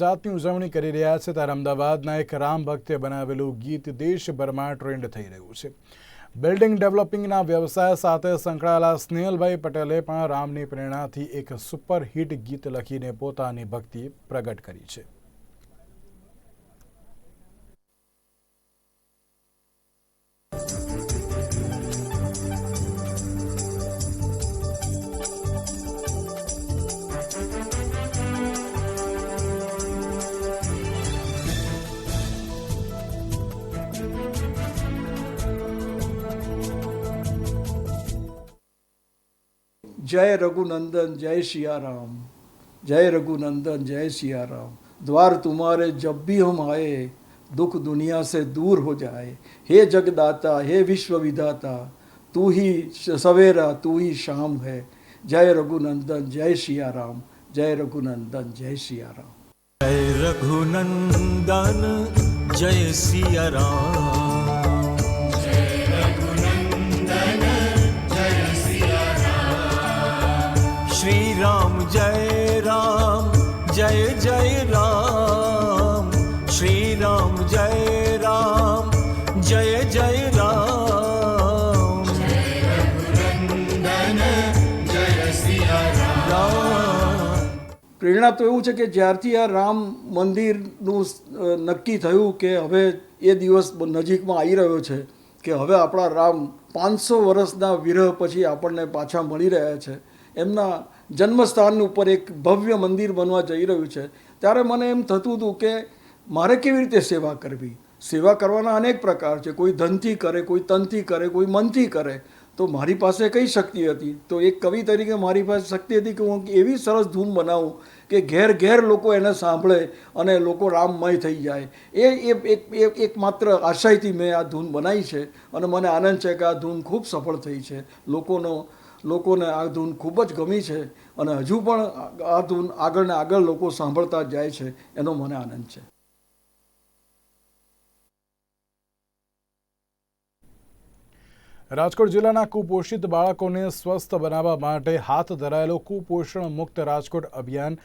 જાતની ઉજવણી કરી રહ્યા છે, ત્યારે અમદાવાદના એક રામ ભક્તે બનાવેલું ગીત દેશભરમાં ટ્રેન્ડ થઈ રહ્યું છે. બિલ્ડિંગ ડેવલપિંગના વ્યવસાય સાથે સંકળાયેલા સ્નેહલભાઈ પટેલે પણ રામની પ્રેરણાથી એક સુપરહિટ ગીત લખીને પોતાની ભક્તિ પ્રગટ કરી છે. जय रघुनंदन, जय सिया राम जय रघुनंदन, जय सिया राम द्वार तुम्हारे जब भी हम आए, दुख दुनिया से दूर हो जाए। हे जगदाता, हे विश्व विधाता तू ही सवेरा, तू ही शाम है। जय रघुनंदन, जय सिया राम जय रघुनंदन, जय सिया राम जय रघुनंदन, जय सिया राम શ્રી રામ જય રામ જય જય રામ શ્રી રામ જય રામ જય જય રામ પ્રેરણા તો એવું છે કે જ્યારથી આ રામ મંદિરનું નક્કી થયું કે હવે એ દિવસ નજીકમાં આવી રહ્યો છે કે હવે આપણા રામ પાંચસો વર્ષના વિરહ પછી આપણને પાછા મળી રહ્યા છે. એમના જન્મસ્થાન ઉપર એક ભવ્ય મંદિર બનવા જઈ રહ્યું છે. ત્યારે મને એમ થતું હતું કે મારે કેવી રીતે સેવા કરવી? સેવા કરવાના અનેક પ્રકાર છે. કોઈ ધનથી કરે, કોઈ તનથી કરે, કોઈ મનથી કરે. તો મારી પાસે કઈ શક્તિ હતી? તો એક કવિ તરીકે મારી પાસે શક્તિ હતી કે હું એવી સરસ ધૂન બનાવું કે ઘેર ઘેર લોકો એને સાંભળે અને લોકો રામમય થઈ જાય. એ એક એક માત્ર આશયથી મેં આ ધૂન બનાવી છે અને મને આનંદ છે કે આ ધૂન ખૂબ સફળ થઈ છે. લોકોનો લોકોને આ ધૂન ખૂબ જ ગમી છે અને હજુ પણ આ- ધૂન આગળ ને આગળ લોકો સાંભળતા જાય છે, એનો મને આનંદ છે. રાજકોટ જિલ્લાના કુપોષિત બાળકોને સ્વસ્થ બનાવવા માટે હાથ ધરાયેલો કુપોષણ મુક્ત રાજકોટ અભિયાન